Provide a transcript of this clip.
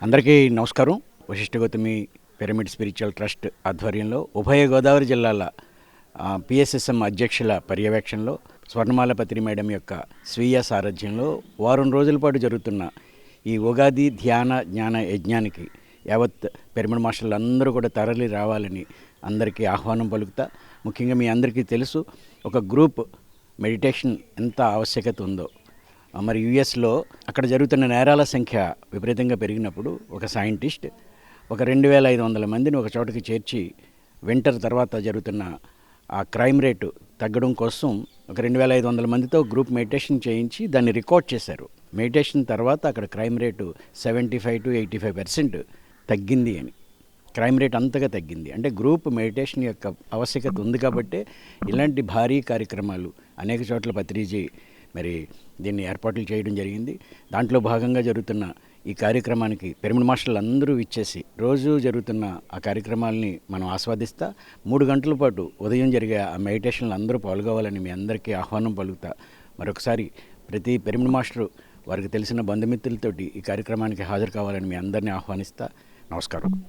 అందరికీ నమస్కారం. వశిష్ఠగౌతమి pyramid spiritual trust ఆధ్వర్యంలో ఉభయ గోదావరి జిల్లాల పిఎస్ఎస్ఎం అధ్యక్షుల పర్యవేక్షణలో స్వర్ణమాల పత్రి మేడం యొక్క స్వీయ సారథ్యంలో వారం రోజుల పాటు జరుగుతున్న ఈ ఉగాది ధ్యాన జ్ఞాన యజ్ఞానికి యావత్ పిరమిడ్ మాస్టర్లు అందరూ కూడా తరలి రావాలని అందరికీ ఆహ్వానం పలుకుతా. ముఖ్యంగా మీ అందరికీ తెలుసు ఒక గ్రూప్ మెడిటేషన్ ఎంత ఆవశ్యకత ఉందో. మరి యుఎస్లో అక్కడ జరుగుతున్న నేరాల సంఖ్య విపరీతంగా పెరిగినప్పుడు ఒక సైంటిస్ట్ ఒక రెండు వేల ఐదు వందల మందిని ఒక చోటకి చేర్చి వింటర్ తర్వాత జరుగుతున్న ఆ క్రైమ్ రేటు తగ్గడం కోసం ఒక రెండు వేల ఐదు వందల మందితో గ్రూప్ మెడిటేషన్ చేయించి దాన్ని రికార్డ్ చేశారు. మెడిటేషన్ తర్వాత అక్కడ crime rate seventy five to eighty five percent తగ్గింది అని. క్రైమ్ రేట్ అంతగా తగ్గింది. అంటే గ్రూప్ మెడిటేషన్ యొక్క ఆవశ్యకత ఉంది కాబట్టే ఇలాంటి భారీ కార్యక్రమాలు అనేక చోట్ల పత్రిజీ మరి దీన్ని ఏర్పాట్లు చేయడం జరిగింది. దాంట్లో భాగంగా జరుగుతున్న ఈ కార్యక్రమానికి పిరమిడ్ మాస్టర్లు అందరూ ఇచ్చేసి రోజు జరుగుతున్న ఆ కార్యక్రమాలని మనం ఆస్వాదిస్తా మూడు గంటల పాటు ఉదయం జరిగే ఆ మెడిటేషన్లు అందరూ పాల్గొవాలని మీ అందరికీ ఆహ్వానం పలుకుతా. మరొకసారి ప్రతి పిరమిడ్ మాస్టరు వారికి తెలిసిన బంధుమిత్రులతోటి ఈ కార్యక్రమానికి హాజరు కావాలని మీ అందరినీ ఆహ్వానిస్తా. నమస్కారం.